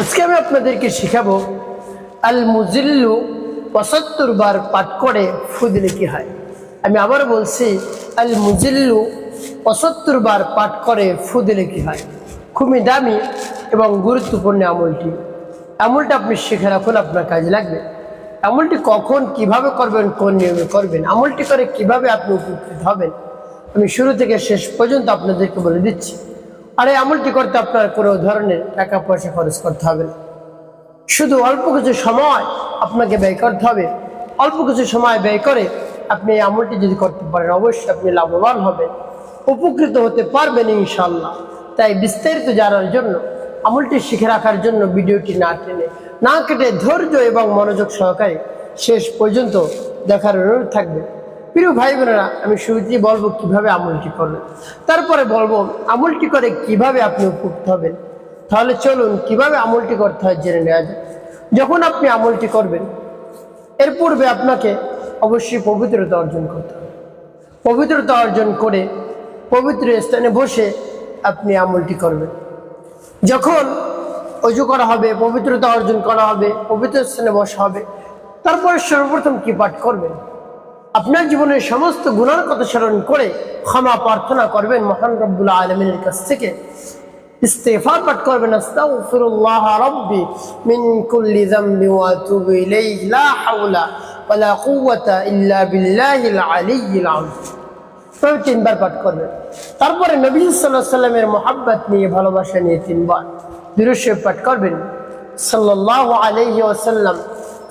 আজকে আমি আপনাদেরকে শিখাবো আল মুজিল্লু পঁচাত্তর বার পাঠ করে ফু দিলে কি হয়। আমি আবার বলছি আল মুজিল্লু পঁচাত্তর বার পাঠ করে ফু দিলে কি হয়। খুবই দামি এবং গুরুত্বপূর্ণ আমলটি। আমলটা আপনি শিখে রাখুন, আপনার কাজে লাগবে। আমলটি কখন কীভাবে করবেন, কোন নিয়মে করবেন, আমলটি করে কীভাবে আপনি উপকৃত হবেন, আমি শুরু থেকে শেষ পর্যন্ত আপনাদেরকে বলে দিচ্ছি। আর এই আমলটি করতে আপনার কোনো ধরনের টাকা পয়সা খরচ করতে হবে না। শুধু অল্প কিছু সময় আপনাকে ব্যয় করতে হবে। অল্প কিছু সময় ব্যয় করে আপনি এই আমলটি যদি করতে পারেন, অবশ্যই আপনি লাভবান হবেন, উপকৃত হতে পারবেন ইনশাল্লাহ তাই বিস্তারিত জানার জন্য, আমলটি শিখে রাখার জন্য ভিডিওটি না টেনে, না কেটে ধৈর্য এবং মনোযোগ সহকারে শেষ পর্যন্ত দেখার অনুরোধ থাকবে। প্রিয় ভাই বোনেরা, আমি শুরুতেই বলব কীভাবে আমলটি করবেন। তারপরে বলব আমলটি করে কীভাবে আপনি উপকৃত হবেন। তাহলে চলুন কীভাবে আমলটি করতে হয় জেনে নেওয়া যায় যখন আপনি আমলটি করবেন, এর পূর্বে আপনাকে অবশ্যই পবিত্রতা অর্জন করতে হবে। পবিত্রতা অর্জন করে পবিত্র স্থানে বসে আপনি আমলটি করবেন। যখন অজু করা হবে, পবিত্রতা অর্জন করা হবে, পবিত্র স্থানে বসা হবে, তারপরে সর্বপ্রথম কি পাঠ করবেন? আপনার জীবনের সমস্ত গুণার কথা স্মরণ করে ক্ষমা প্রার্থনা করবেন মহান রব্বুল আলমিনের কাছ থেকে। ইস্তেফার পাঠ করবেন ইল্লা তবে তিনবার পাঠ করবেন। তারপরে নবী আলাইহি সাল্লামের মোহাব্বত নিয়ে ভালোবাসা নিয়ে তিনবার দুরূদ পাঠ করবেন। সাল্লাল্লাহু আলাইহি ওয়াসাল্লাম,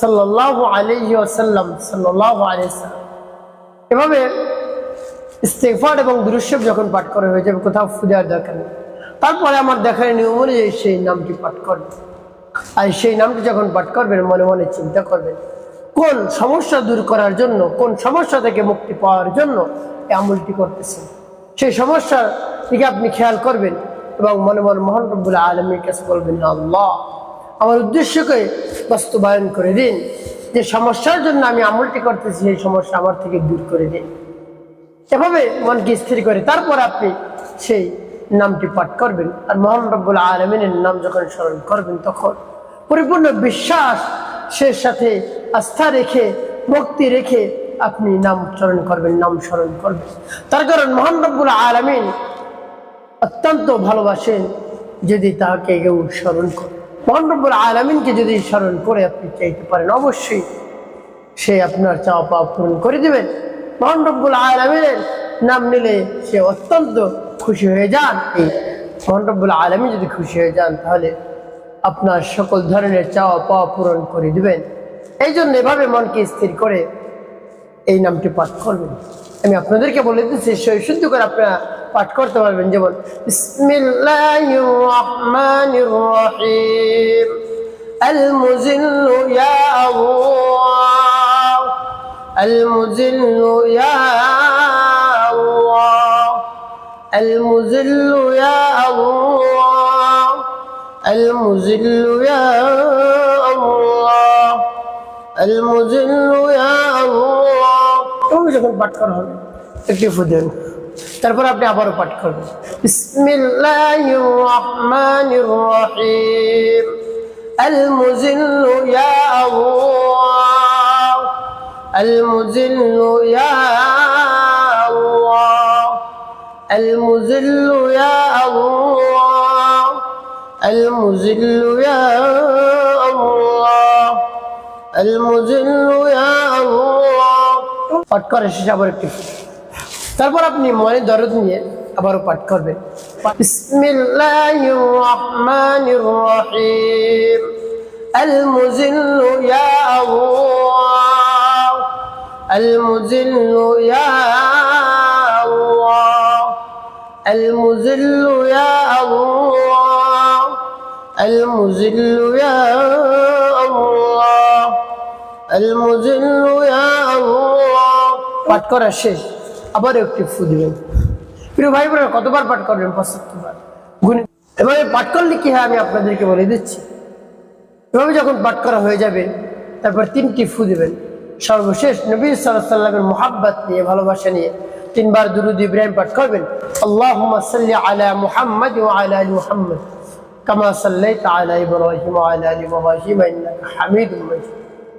সাল্লাল্লাহু আলাইহি ওয়াসাল্লাম। এভাবে ইস্তেগফার এবং দুরুশ্বব যখন পাঠ করা হয়ে যাবে, কোথাও ফুজার নেই। তারপরে আমার দেখার নিয়ম অনুযায়ী সেই নামটি পাঠ করবেন আর সেই নামটি যখন পাঠ করবেন মনে মনে চিন্তা করবেন কোন সমস্যা দূর করার জন্য, কোন সমস্যা থেকে মুক্তি পাওয়ার জন্য এই আমলটি করতেছেন সেই সমস্যার দিকে আপনি খেয়াল করবেন এবং মনে মনে মোহন রব্বুল আলমীর কাছে বলবেন, আল্লাহ, আমার উদ্দেশ্যকে বাস্তবায়ন করে দিন। যে সমস্যার জন্য আমি আমলটি করতেছি, সেই সমস্যা আমার থেকে দূর করে দিন এভাবে মনকে স্থির করে, তারপর আপনি সেই নামটি পাঠ করবেন। আর মোহাম্মদ রব্বুল আলমিনের নাম যখন স্মরণ করবেন, তখন পরিপূর্ণ বিশ্বাস, সে সাথে আস্থা রেখে, ভক্তি রেখে আপনি নাম স্মরণ করবেন, নাম স্মরণ করবেন। তার কারণ মোহাম্মদ রব্বুল আলমিন অত্যন্ত ভালোবাসেন যদি তাহাকে কেউ স্মরণ করে। মোহাম্মদ রব্বুল আলমিনকে যদি স্মরণ করে আপনি চাইতে পারেন, অবশ্যই সে আপনার চাওয়া পাওয়া পূরণ করে দেবেন। মহান রব্বুল আলমিনের নাম নিলে সে অত্যন্ত খুশি হয়ে যান। এই মহান রব্বুল আলমী যদি খুশি হয়ে যান, তাহলে আপনার সকল ধরনের চাওয়া পাওয়া পূরণ করে দিবেন। এই জন্য এভাবে মনকে স্থির করে এই নামটি পাঠ করবেন। আমি আপনাদেরকে বলে দিচ্ছি সেই শুদ্ধ করে আপনারা পাঠ করতে পারবেন যেমন বিসমিল্লাহির রহমানির রহিম আল মুজিল্লু ইয়া আল্লাহ المذل يا الله المذل يا الله المذل يا الله المذل يا الله তুমি যখন পাঠ করা হবে একটি ফুদেন তারপর আপনি আবারও পাঠ করবেন বিসমিল্লাহির রহমানির রহিম المذل يا الله المذل يا الله المذل يا الله المذل يا الله المذل يا الله পাঠ করে শেষে আবার একটি তারপর আপনি মনে দরদ নিয়ে আবারও পাঠ করবেন বিসমিল্লাহির রহমানির রহিম المذل يا الله المذل يا الله المذل يا الله المذل يا الله المذل يا الله পাঠ করা শেষ, আবার একটি ফু দিবেন প্রিয় ভাই বোনেরা কতবার পাঠ করবেন? পঁচাত্তরবার। গুণে এভাবে পাঠ করলে কি হয় আমি আপনাদেরকে বলে দিচ্ছি। এভাবে যখন পাঠ করা হয়ে যাবে, তারপর তিনটি ফু দিবেন। সর্বশেষ নবী সাল্লামের মোহাব্বত নিয়ে, ভালোবাসা নিয়ে তিনবার দুরুদ ইব্রাহিম পাঠ করবেন। আল্লাহ মুহাম্মদ ও আলা আলা ইব্রাহিম আলা আলী মুহাজিম হামিদ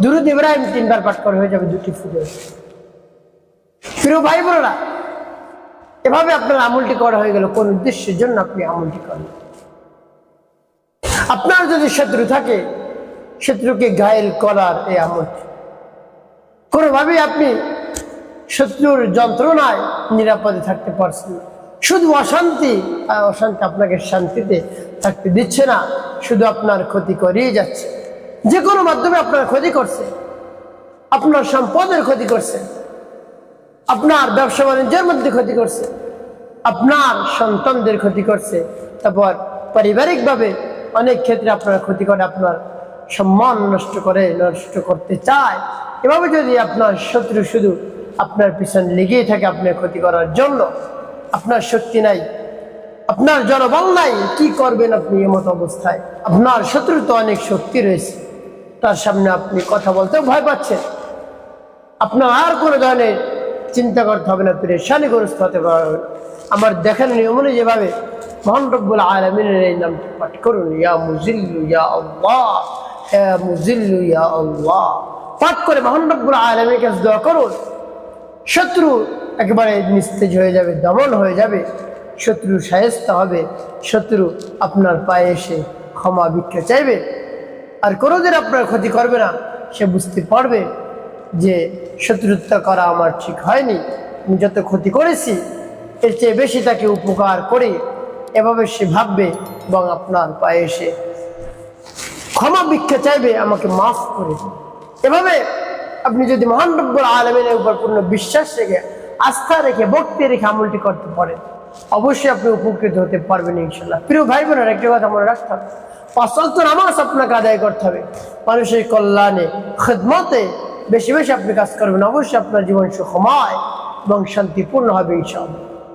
দুরুদ ইব্রাহিম তিনবার পাঠ করা হয়ে যাবে দুটি ফুটে। প্রিয় ভাই বোনেরা, এভাবে আপনার আমলটি করা হয়ে গেল। কোন উদ্দেশ্যের জন্য আপনি আমলটি করেন? আপনার যদি শত্রু থাকে, শত্রুকে ঘায়েল করার এই আমলটি। কোনোভাবেই আপনি শত্রুর যন্ত্রণায় নিরাপদে থাকতে পারছেন শুধু অশান্তি অশান্তি আপনাকে শান্তিতে থাকতে দিচ্ছে না, শুধু আপনার ক্ষতি করেই যাচ্ছে। যে কোনো মাধ্যমে আপনার ক্ষতি করছে, আপনার সম্পদের ক্ষতি করছে, আপনার ব্যবসা বাণিজ্যের মধ্যে ক্ষতি করছে, আপনার সন্তানদের ক্ষতি করছে, তারপর পারিবারিকভাবে অনেক ক্ষেত্রে আপনার ক্ষতি করে, আপনার সম্মান নষ্ট করে, নষ্ট করতে চায়। এভাবে যদি আপনার শত্রু শুধু আপনার পিছনে লেগেই থাকে আপনার ক্ষতি করার জন্য, আপনার শক্তি নাই, আপনার জনবল নাই, কি করবেন আপনি এমত অবস্থায়? আপনার শত্রু তো অনেক শক্তি রয়েছে। তার সামনে আপনি কথা বলতেও ভয় পাচ্ছেন। আপনার আর কোনো ধরনের চিন্তা করতে হবে না পরেশানিগ্রস্ত হতে পারবেন। আমার দেখেন নিয়ম যেভাবে মহান রব্বুল আলমিনের এই নামটি পাঠ করুন, ইয়া মুজিল্লু ইয়া আল্লাহ ইয়া মুজিল্লু ইয়া আল্লাহ। পাঠ করে মহান রব্বুল আলমীর কাছে দোয়া করুন, শত্রু একেবারে নিস্তেজ হয়ে যাবে, দমন হয়ে যাবে শত্রু সায়স্ত হবে, শত্রু আপনার পায়ে এসে ক্ষমা ভিক্ষা চাইবে। আর কোনোদিন আপনার ক্ষতি করবে না। সে বুঝতে পারবে যে শত্রুতা করা আমার ঠিক হয়নি। আমি যত ক্ষতি করেছি, এর চেয়ে বেশি তাকে উপকার করে। এভাবে সে ভাববে এবং আপনার পায়ে এসে ক্ষমা ভিক্ষা চাইবে, আমাকে মাফ করে। এভাবে আপনি যদি মহান আলমিনের উপর পূর্ণ বিশ্বাস রেখে, আস্থা রেখে, ভক্তি রেখে আমলটি করতে পারেন অবশ্যই আপনি উপকৃত হতে পারবেন ইনশাল্লাহ প্রিয় ভাই বোনের একটি কথা মনে রাখতে হবে। অসন্ত নামাজ আপনাকে আদায় করতে হবে। মানুষের কল্যাণে, খেদমতে বেশি বেশি আপনি কাজ করবেন। অবশ্যই আপনার জীবন সুখময় এবং শান্তিপূর্ণ হবে ইনশাআল্লাহ।